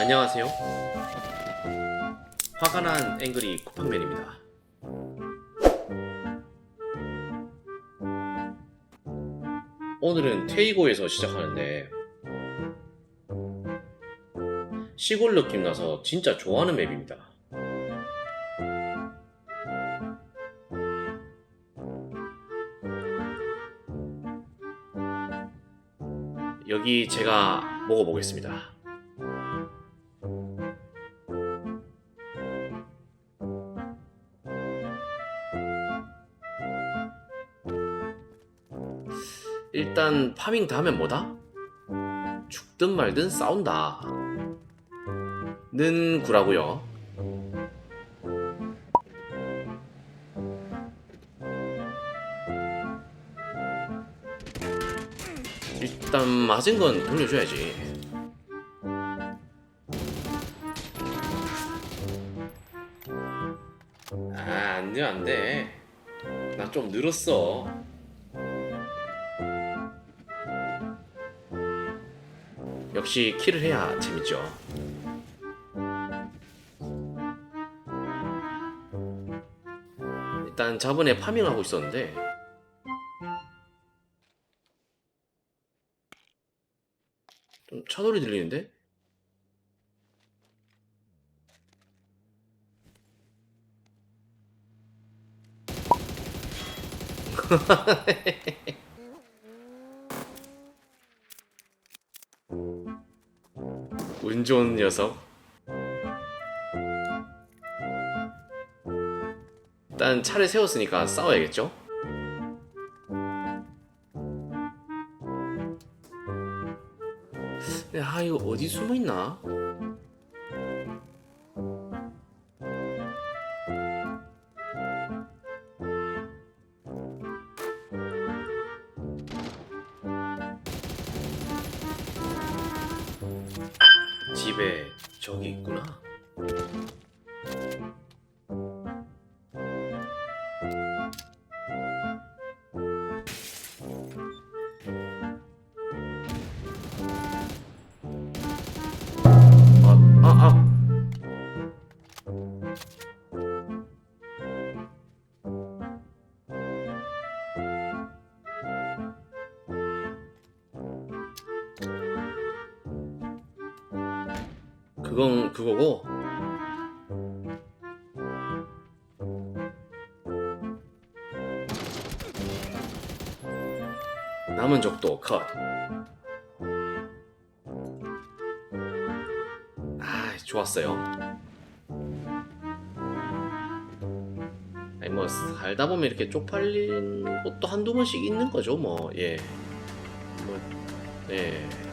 안녕하세요. 화가 난 앵그리 쿠팡맨입니다. 오늘은 테이고에서 시작하는데 시골 느낌 나서 진짜 좋아하는 맵입니다. 여기 제가 먹어보겠습니다. 일단 파밍 다음엔 뭐다? 죽든 말든 싸운다. 는 구라고요. 일단 맞은 건 돌려줘야지. 아, 안 돼, 안 돼. 나 좀 늘었어. 역시 킬을 해야 재밌죠. 일단 저번에 파밍하고 있었는데 좀 차 소리 들리는데? 운 좋은 녀석. 일단 차를 세웠으니까 싸워야겠죠? 아 이거 어디 숨어 있나? 집에 저기 있구나. 그건 그거고. 남은 적도 컷. 아, 좋았어요. 아니 뭐 살다 보면 이렇게 쪽팔린 것도 한두 번씩 있는 거죠, 뭐. 예. 뭐 예.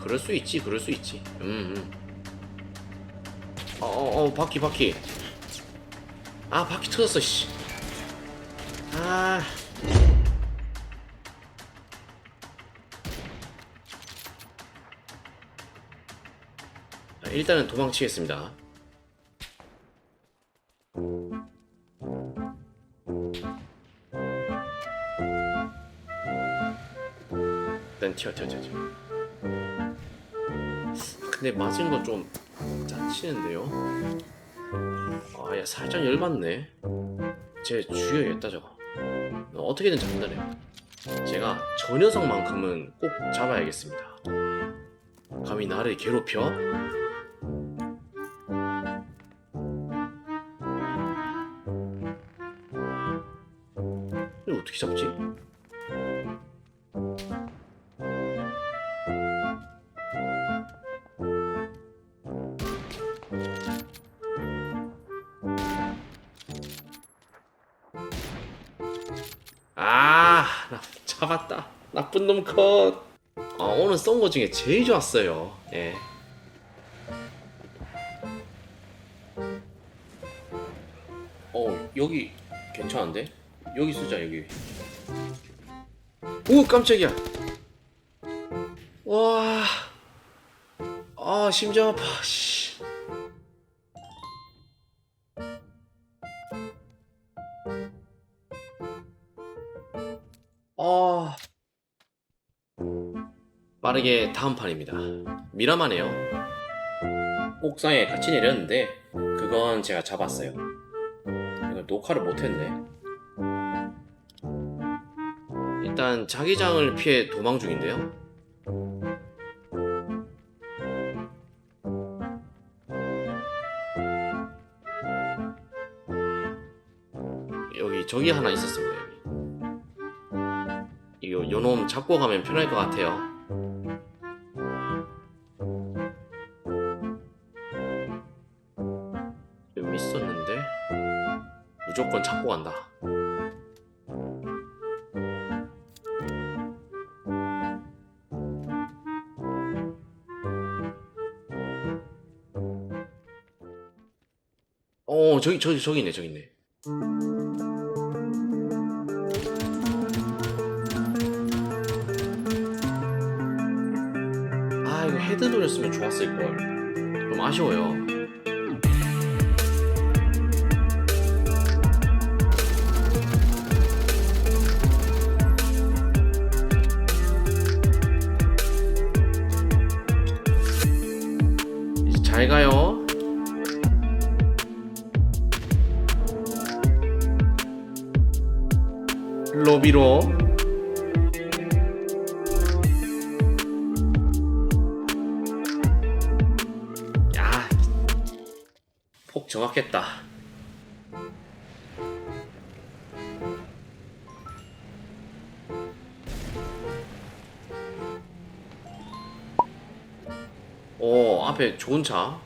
그럴 수 있지, 그럴 수 있지. 음. 음. 어, 어, 어, 바퀴, 바퀴. 아, 바퀴 터졌어, 씨. 아. 아, 일단은 도망치겠습니다. 일단 튀어, 튀어, 튀어, 튀어. 근데 맞은 거좀 짜치는데요? 아, 야, 살짝 열받네. 제 죽여야겠다, 저거. 너 어떻게든 잡는다네. 제가 저 녀석만큼은 꼭 잡아야겠습니다. 감히 나를 괴롭혀? 이거 어떻게 잡지? 아, 나 잡았다. 나쁜 놈 컷. 아, 오늘 쏜 거 중에 제일 좋았어요. 예. 어, 여기 괜찮은데? 여기 쓰자, 여기. 오, 깜짝이야. 와. 아, 심장 아파. 씨. 빠르게 다음 판입니다. 미라마네요. 옥상에 같이 내렸는데 그건 제가 잡았어요. 이거 녹화를 못했네. 일단 자기장을 피해 도망 중인데요. 여기 저기 하나 있었습니다. 여기. 이거 요놈 잡고 가면 편할 것 같아요. 무조건 잡고 간다. 어 저기 저기 저기 있네 저기 있네. 아 이거 헤드 노렸으면 좋았을 걸. 좀 아쉬워요. 잘 가요. 로비로. 야, 폭 정확했다. 오, 앞에 좋은 차.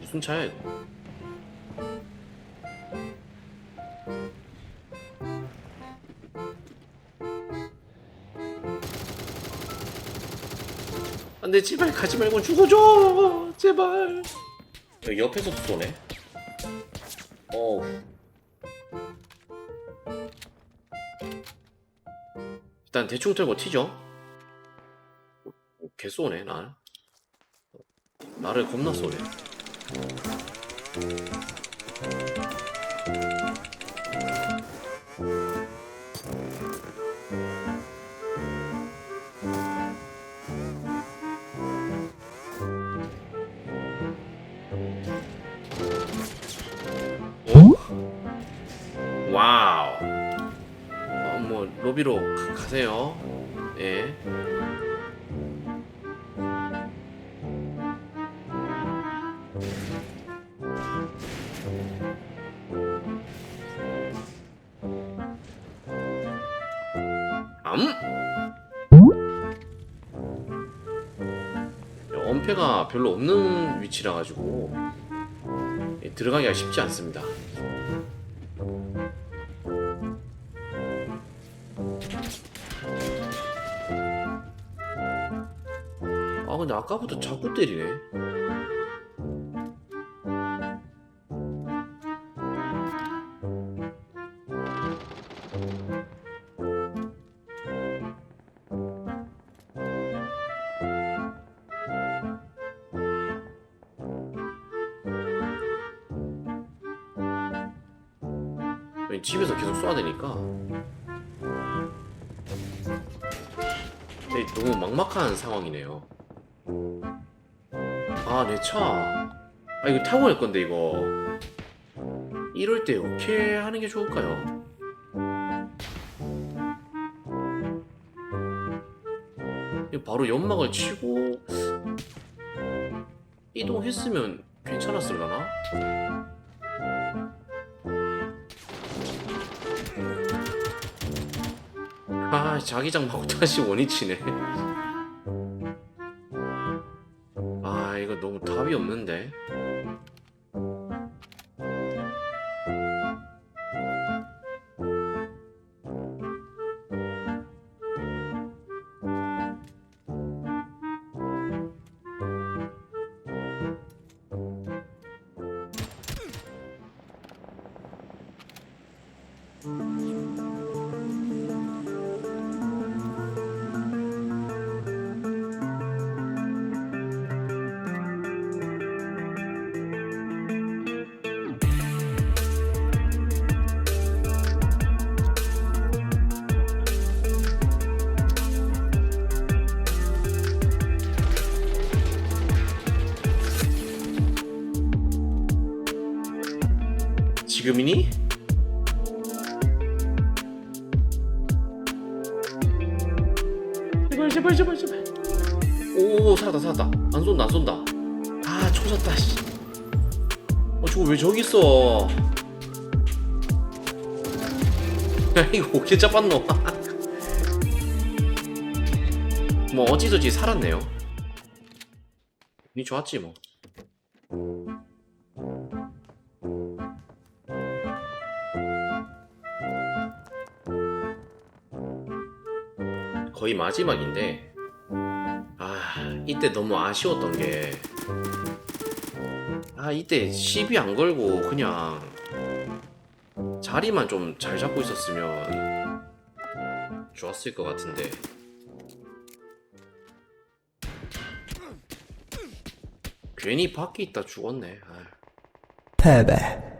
무슨 차야, 이거? 안돼 제발 가지 말고 죽어줘! 제발! 여기 옆에서도 쏘네. 어우. 일단 대충 털고 튀죠. 개 쏘네 날 나를 겁나 오? 와우. 어, 뭐 로비로 가, 가세요. 예. 엄폐가 별로 없는 위치라 가지고 예, 들어가기가 쉽지 않습니다. 아 근데 아까부터 자꾸 때리네. 집에서 계속 쏴야 되니까. 근데 너무 막막한 상황이네요. 아, 내 차. 아, 이거 타고 갈 건데, 이거. 이럴 때 어떻게 하는 게 좋을까요? 바로 연막을 치고 이동했으면 괜찮았을라나? 아, 자기장 막 다시 원위치네. 지금이니? 제발 제발 제발 제발. 오 살았다 살았다. 안 쏜다 안 쏜다. 아 초졌다 씨. 어 저거 왜 저기 있어? 야 이거 어떻게 잡았노? 뭐 어찌저찌 살았네요. 니 좋았지 뭐 거의 마지막인데 아 이때 너무 아쉬웠던 게 아 이때 시비 안 걸고 그냥 자리만 좀 잘 잡고 있었으면 좋았을 것 같은데 괜히 밖에 있다 죽었네 아. 패배.